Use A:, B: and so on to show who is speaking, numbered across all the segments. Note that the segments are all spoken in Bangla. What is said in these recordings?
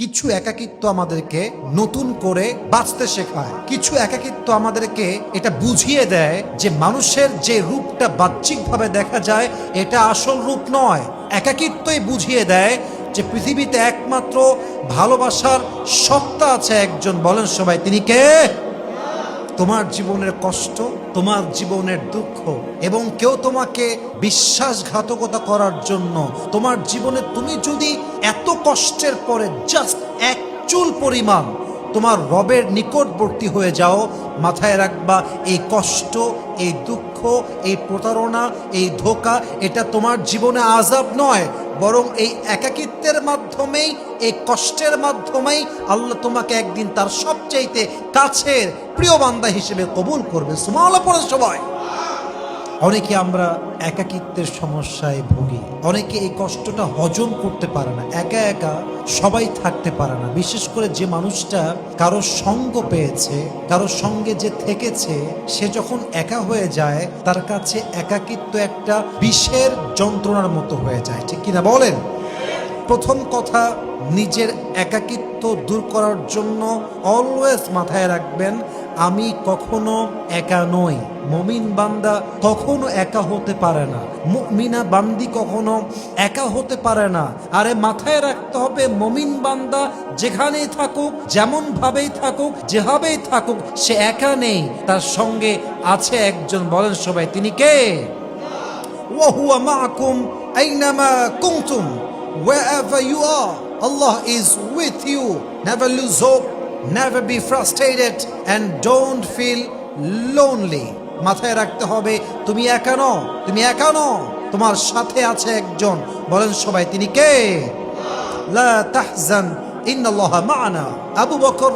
A: কিছু একাকিত্ব আমাদেরকে নতুন করে বাঁচতে শেখায়। কিছু একাকিত্ব আমাদেরকে এটা বুঝিয়ে দেয় যে মানুষের যে রূপটা বাহ্যিকভাবে দেখা যায়, এটা আসল রূপ নয়। একাকিত্বই বুঝিয়ে দেয় যে পৃথিবীতে একমাত্র ভালোবাসার সত্তা আছে একজন। বলেন সবাই, তিনি কে? তোমার জীবনের কষ্ট, তোমার জীবনের দুঃখ এবং কেউ তোমাকে বিশ্বাসঘাতকতা করার জন্য, তোমার জীবনে তুমি যদি এত কষ্টের পরে জাস্ট এক চুল পরিমাণ তোমার রবের নিকটবর্তী হয়ে যাও, মাথায় রাখবা, এই কষ্ট, এই দুঃখ, এই প্রতারণা, এই ধোকা, এটা তোমার জীবনে আজাব নয়, বরং এই একাকিত্বের মাধ্যমেই, এই কষ্টের মাধ্যমেই আল্লাহ তোমাকে একদিন তার সবচাইতে কাছের প্রিয় বান্দা হিসেবে কবুল করবে। সুমালা পড়ে সবাই। অনেকে আমরা একাকিত্বের সমস্যায় ভুগি। অনেকে এই কষ্টটা হজম করতে পারে না, একা একা সবাই থাকতে পারে না। বিশেষ করে যে মানুষটা কারও সঙ্গ পেয়েছে, কারও সঙ্গে যে থেকেছে, সে যখন একা হয়ে যায়, তার কাছে একাকিত্ব একটা বিষের যন্ত্রণার মতো হয়ে যায়। ঠিক কিনা বলেন? প্রথম কথা, নিজের একাকিত্ব দূর করার জন্য অলওয়েজ মাথায় রাখবেন আমি কখনো একা নই। মমিন বান্দা কখনো একা হতে পারে না। মিনা বান্দি কখনো একা হতে পারে না। আরে মাথায় রাখতে হবে, মমিন বান্দা যেখানেই থাকুক যেমন ভাবেই থাকুক, যেভাবেই থাকুক, সে একা নেই। তার সঙ্গে আছে একজন, বলেন সবাই, তিনি কে? ওয়াহুয়া মাকুম আইনামা কুমতুম wherever you are, Allah is with you. Never lose hope. Never be frustrated and don't feel lonely. মাথায় রাখতে হবে, তুমি একা নও, তুমি একা নও, তোমার সাথে আছে একজন। বলেন সবাই, তিনি কে? লা তাহজান আবু বকর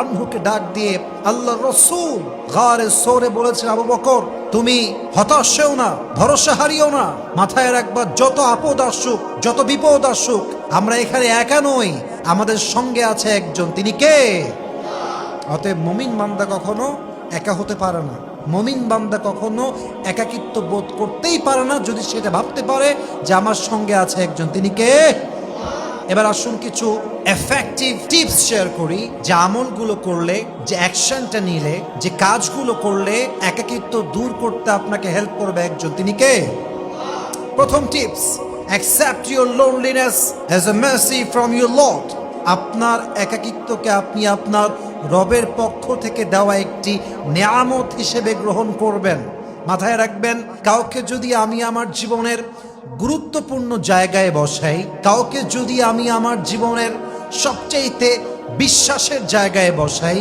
A: আনহুকে ডাক দিয়ে আল্লাহর রাসূল গারে সোরে বলেছেন, আবু বকর, তুমি হতাশ হও না, ভরসা হারিও না। মাথায় রাখবা, যত আপদ আসুক, যত বিপদ আসুক, আমরা এখানে একা নই। আমাদের সঙ্গে আছে একজন। তিনি কে? অতএব মমিন বান্দা কখনো একা হতে পারে না। মমিন বান্দা কখনো একাকিত্ব বোধ করতেই পারে না, যদি সেটা ভাবতে পারে যে আমার সঙ্গে আছে একজন। তিনি কে? এবার আসুন কিছু এফেক্টিভ টিপস শেয়ার করি, যে আমলগুলো করলে, যে অ্যাকশনটা নিলে, যে কাজগুলো করলে একাকিত্ব দূর করতে আপনাকে হেল্প করবে একজন। তিনি কে? প্রথম tips accept your loneliness as a mercy from your lord আপনার একাকিত্বকে আপনি আপনার রবের পক্ষ থেকে দেওয়া একটি নেয়ামত হিসেবে গ্রহণ করবেন। মাথায় রাখবেন, কাউকে যদি আমি আমার জীবনের গুরুত্বপূর্ণ জায়গায় বসাই, কাউকে যদি আমি আমার জীবনের সবচাইতে বিশ্বাসের জায়গায় বসাই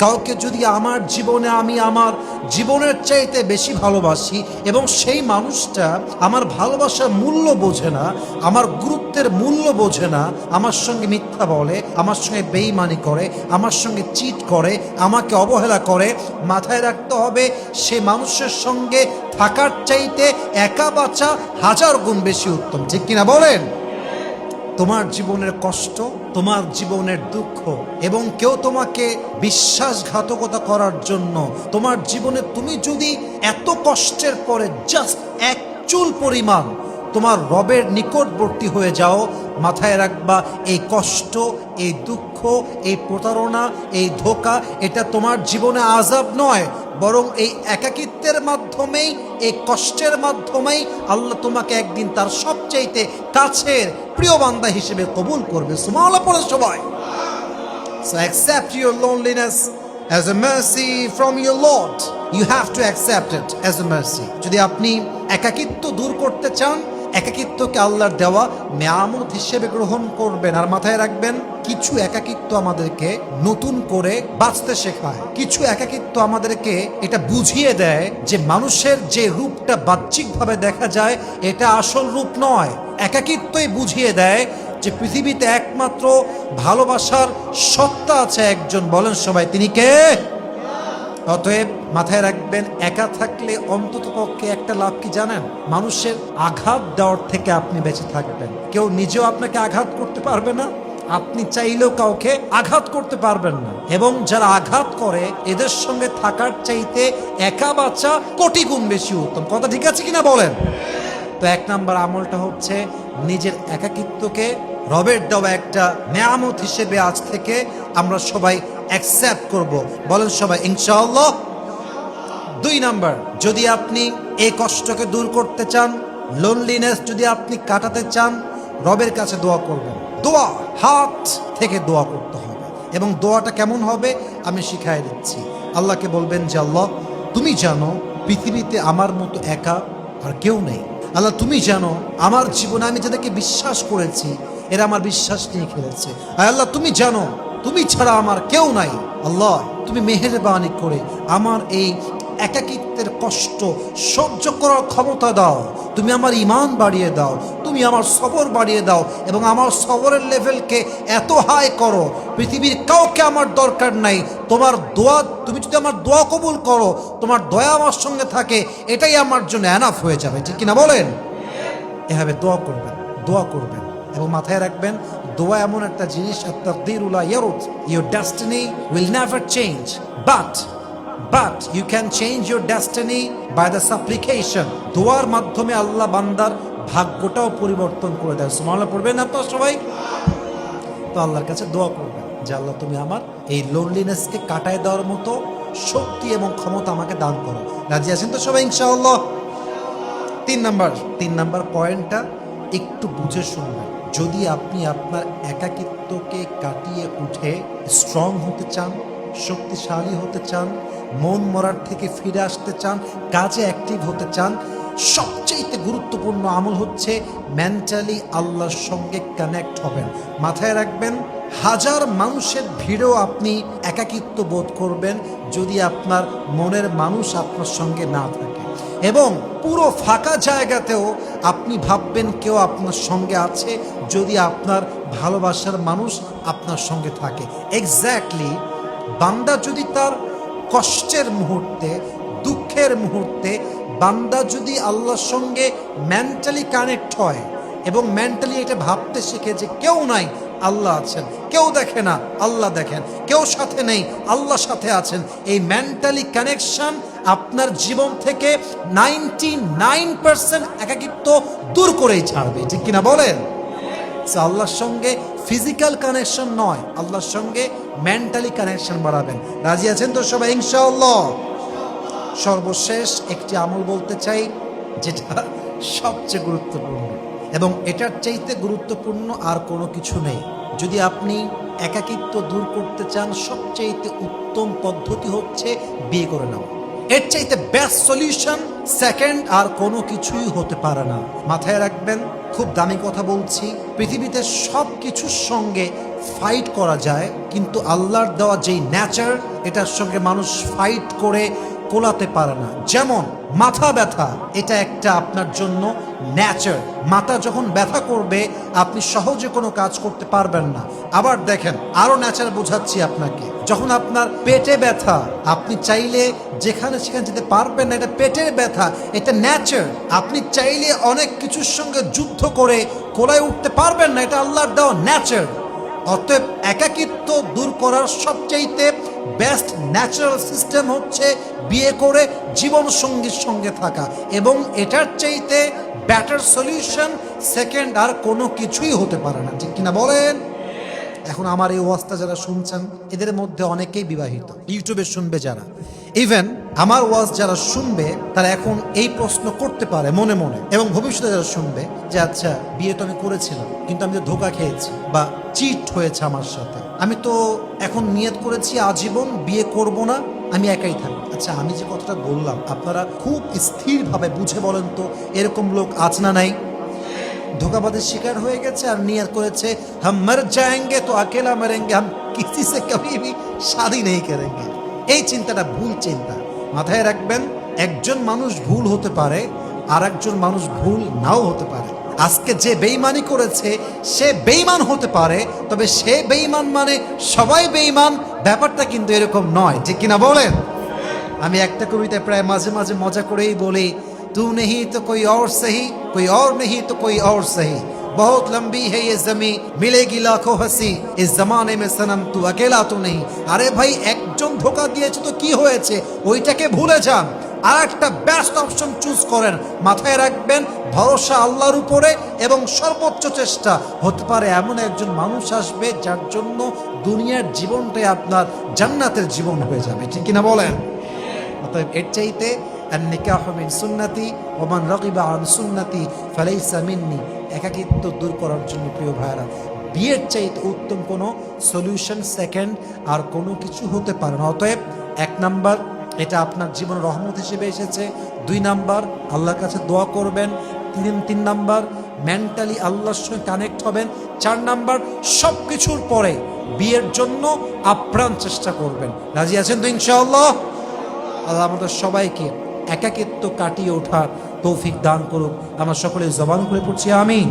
A: কাউকে যদি আমার জীবনে আমি আমার জীবনের চাইতে বেশি ভালোবাসি এবং সেই মানুষটা আমার ভালোবাসার মূল্য বোঝে না, আমার গুরুত্বের মূল্য বোঝে না, আমার সঙ্গে মিথ্যা বলে, আমার সঙ্গে বেইমানি করে, আমার সঙ্গে চিট করে, আমাকে অবহেলা করে, মাথায় রাখতে হবে সে মানুষের সঙ্গে থাকার চাইতে একা বাঁচা হাজার গুণ বেশি উত্তম। ঠিক কিনা বলেন? তোমার জীবনের কষ্ট তোমার জীবনের দুঃখ এবং কেউ তোমাকে বিশ্বাসঘাতকতা করার জন্য তোমার জীবনে তুমি যদি এত কষ্টের পরে জাস্ট এক চুল পরিমাণ তোমার রবের নিকটবর্তী হয়ে যাও, মাথায় রাখবা, এই কষ্ট, এই দুঃখ, এই প্রতারণা, এই ধোকা, এটা তোমার জীবনে আজাব নয়, বরং এই একাকিত্বের মাধ্যমেই, এই কষ্টের মাধ্যমেই আল্লাহ তোমাকে একদিন তার সবচাইতে কাছের প্রিয় বান্দা হিসেবে কবুল করবে। সুমাওয়ালা পড়ে সবাই। So accept your loneliness as a mercy from your lord You have to accept it as a mercy. যদি আপনি একাকিত্ব দূর করতে চান, একাকিত্বকে আল্লাহর দেওয়া মেয়ামত হিসেবে গ্রহণ করবেন আর মাথায় রাখবেন কিছু একাকিত্ব আমাদেরকে নতুন করে বাঁচতে শেখায়। কিছু একাকিত্ব আমাদেরকে এটা বুঝিয়ে দেয় যে মানুষের যে রূপটা বাহ্যিকভাবে দেখা যায়, এটা আসল রূপ নয়। একাকিত্বই বুঝিয়ে দেয় যে পৃথিবীতে একমাত্র ভালোবাসার সত্তা আছে একজন। বলেন সবাই, তিনি কে? অতএব মাথায় রাখবেন, একা থাকলে অন্তত পক্ষে একটা লাভ কি জানেন? মানুষের আঘাত দেওয়ার থেকে আপনি বেঁচে থাকবেন। কেউ নিজেও আপনাকে আঘাত করতে পারবে না। আপনি চাইলেও কাউকে আঘাত করতে পারবেন না। এবং যারা আঘাত করে, এদের সঙ্গে থাকার চাইতে একা বাচ্চা কোটি গুণ বেশি উত্তম। কথা ঠিক আছে কিনা বলেন? তো এক নাম্বার আমলটা হচ্ছে, নিজের একাকিত্বকে রবের দেওয়া একটা নেয়ামত হিসেবে আজ থেকে আমরা সবাই অ্যাকসেপ্ট করব। বলেন সবাই, ইনশাআল্লাহ। দুই নাম্বার, যদি আপনি এই কষ্টকে দূর করতে চান লোনলিনেস যদি আপনি কাটাতে চান, রবের কাছে দোয়া করবেন। দোয়া, হাত থেকে দোয়া করতে হবে। এবং দোয়াটা কেমন হবে আমি শিখাই দিচ্ছি। আল্লাহকে বলবেন যে, আল্লাহ, তুমি জানো পৃথিবীতে আমার মতো একা আর কেউ নেই। আল্লাহ, তুমি জানো আমার জীবনে আমি যাদেরকে বিশ্বাস করেছি, এরা আমার বিশ্বাস নিয়ে খেলেছে। আর আল্লাহ, তুমি জানো, তুমি ছাড়া আমার কেউ নাই। আল্লাহ, তুমি মেহেরবানি করে আমার এই একাকিত্বের কষ্ট, সহ্য করার ক্ষমতা দাও। তুমি আমার ইমান বাড়িয়ে দাও, তুমি আমার সবর বাড়িয়ে দাও এবং আমার সবরের লেভেলকে এত হাই করো, পৃথিবীর কাউকে আমার দরকার নাই। তোমার দোয়া, তুমি যদি আমার দোয়া কবুল করো, তোমার দয়া আমার সঙ্গে থাকে, এটাই আমার জন্য অ্যানাফ হয়ে যাবে। ঠিক কিনা বলেন? এভাবে দোয়া করবেন দোয়া করবেন এবং মাথায় রাখবেন, দোয়া এমন একটা জিনিস তাকদিরুল্লাহ ইয়ারুত your destiny will never change but but you can change your destiny by the supplication দোয়ার মাধ্যমে আল্লাহ বান্দার ভাগ্যটাও পরিবর্তন করে দেয়। সুমাল্লাহ পড়বেন আপনার সবাই? তো আল্লাহর কাছে দোয়া করবেন যে, আল্লাহ, তুমি আমার এই লোনলিনেসকে কাটায় দেওয়ার মতো শক্তি এবং ক্ষমতা আমাকে দান করো। রাজি আছেন তো সবাই, ইনশাআল্লাহ? তিন নাম্বার তিন নাম্বার পয়েন্টটা একটু বুঝে শুনবেন। যদি আপনি আপনার একাকিত্বকে কাটিয়ে উঠে স্ট্রং হতে চান শক্তিশালী হতে চান, মন মরার থেকে ফিরে আসতে চান, কাজে অ্যাক্টিভ হতে চান সবচেয়ে গুরুত্বপূর্ণ আমল হচ্ছে মেন্টালি আল্লাহর সঙ্গে কানেক্ট হবেন। মাথায় রাখবেন, হাজার মানুষের ভিড়েও আপনি একাকিত্ব বোধ করবেন যদি আপনার মনের মানুষ আপনার সঙ্গে না থাকে। এবং পুরো ফাঁকা জায়গাতেও আপনি ভাববেন কেউ আপনার সঙ্গে আছে যদি আপনার ভালোবাসার মানুষ আপনার সঙ্গে থাকে। এক্স্যাক্টলি বান্দা যদি তার কষ্টের মুহূর্তে, দুঃখের মুহূর্তে, বান্দা যদি আল্লাহর সঙ্গে মেন্টালি কানেক্ট হয় এবং মেন্টালি এটা ভাবতে শিখে যে কেউ নাই, আল্লাহ আছেন। কেউ দেখে না, আল্লাহ দেখেন। কেউ সাথে নেই, আল্লাহ সাথে আছেন। এই মেন্টালি কানেকশন আপনার জীবন থেকে নাইনটি নাইন পার্সেন্ট একাকিত্ব দূর করেই ছাড়বে। ঠিক কিনা বলেন? So, আল্লাহর সঙ্গে ফিজিক্যাল কানেকশন নয় আল্লাহর সঙ্গে মেন্টালি কানেকশন বাড়াবেন। রাজি আছেন তো সবাই? ইনশাআল্লাহ। সর্বশেষ একটি আমল বলতে চাই যেটা সবচেয়ে গুরুত্বপূর্ণ। এবং এটার চাইতে গুরুত্বপূর্ণ আর কোনো কিছু নেই। যদি আপনি একাকিত্ব দূর করতে চান সবচাইতে উত্তম পদ্ধতি হচ্ছে বিয়ে করে নেওয়া এর চাইতে বেস্ট সলিউশন সেকেন্ড আর কোনো কিছুই হতে পারে না। মাথায় রাখবেন খুব দামি কথা বলছি। পৃথিবীতে সব কিছুর সঙ্গে ফাইট করা যায়, কিন্তু আল্লাহর দেওয়া যেই ন্যাচার এটার সঙ্গে মানুষ ফাইট করে কোলাতে পারে না। যেমন, মাথা ব্যথা, এটা একটা আপনার জন্য ন্যাচার মাথা যখন ব্যথা করবে, আপনি সহজে কোনো কাজ করতে পারবেন না। আবার দেখেন আরও ন্যাচার বোঝাচ্ছি আপনাকে। যখন আপনার পেটে ব্যথা, আপনি চাইলে যেখানে সেখানে যেতে পারবেন না, এটা পেটের ব্যথা, এটা ন্যাচার আপনি চাইলে অনেক কিছুর সঙ্গে যুদ্ধ করে কোলায় উঠতে পারবেন না, এটা আল্লাহর দেওয়া ন্যাচার অতএব একাকিত্ব দূর করার সবচাইতে বেস্ট ন্যাচারাল সিস্টেম হচ্ছে বিয়ে করে জীবন সঙ্গীর সঙ্গে থাকা। এবং এটার চাইতে ব্যাটার সলিউশন সেকেন্ড আর কোনো কিছুই হতে পারে না। ঠিক কিনা বলেন? এখন আমার এই ওয়াজটা যারা শুনছেন, এদের মধ্যে অনেকেই বিবাহিত। ইউটিউবে শুনবে যারা। ইভেন আমার ওয়াজ যারা শুনবে, তারা এখন এই প্রশ্ন করতে পারে মনে মনে। এবং ভবিষ্যতে যারা শুনবে, যে আচ্ছা বিয়ে তো আমি করেছিলাম, কিন্তু আমি তো ধোকা খেয়েছি বা চিট হয়েছে আমার সাথে। আমি তো এখন নিয়ত করেছি, আজীবন বিয়ে করব না, আমি একাই থাকব। আচ্ছা আমি যে কথাটা বললাম, আপনারা খুব স্থিরভাবে বুঝে বলেন তো, এরকম লোক আছে না নাই? ধোকাবাদের শিকার হয়ে গেছে আর নিয়ত করেছে, হাম মর যায়েঙ্গে, তো আকেলা মরেঙ্গে, হাম কিসি সে কবি ভি শাদি নেই করেঙ্গে। এই চিন্তাটা ভুল চিন্তা। মাথায় রাখবেন, একজন মানুষ ভুল হতে পারে আর একজন মানুষ ভুল নাও হতে পারে। আজকে যে বেইমানি করেছে, সে বেইমান হতে পারে, তবে সে বেইমান মানে সবাই বেইমান ব্যাপারটা কিন্তু এরকম নয় যে কিনা বলেন? আমি একটা কবিতায় প্রায় মাঝে মাঝে মজা করেই বলি तू नहीं तो कोई और सही कोई और नहीं तो कोई और सही बहुत लंबी है ये जमी मिलेगी लाखों हंसी इस जमाने में सनम तू अकेला तो नहीं আরে ভাই একজন ধোকা দিয়েছে তো কি হয়েছে ওইটাকে ভুলে যান আর একটা বেস্ট অপশন চুজ করেন মাথায় রাখবেন ভরসা আল্লাহর উপরে এবং সর্বোচ্চ চেষ্টা হতে পারে এমন একজন মানুষ আসবে যার জন্য দুনিয়ার জীবনটাই আপনার জান্নাতের জীবন হয়ে যাবে ঠিক কিনা বলেন অতএব এর চাইতে আর নিকাহ মিন সুন্নাতি ওমান রকিবা আন সুন্নাতি ফালাইসা মিন্নি। একাকিত্ব দূর করার জন্য, প্রিয় ভাইরা বিয়ের চাইতে উত্তম কোনো সলিউশন সেকেন্ড আর কোনো কিছু হতে পারে না। অতএব এক নাম্বার, এটা আপনার জীবন রহমত হিসেবে এসেছে। দুই নাম্বার, আল্লাহর কাছে দোয়া করবেন। তিন তিন নাম্বার মেন্টালি আল্লাহর সঙ্গে কানেক্ট হবেন। চার নাম্বার সব কিছুর পরে বিয়ের জন্য আপ্রাণ চেষ্টা করবেন। রাজি আছেন তো ইনশাআল্লাহ? আল্লাহ আমাদের সবাইকে একাকিত্ব কাটিয়ে ওঠার তৌফিক দান করুক। আমার সকলে জবান করে পড়ছি আমিন।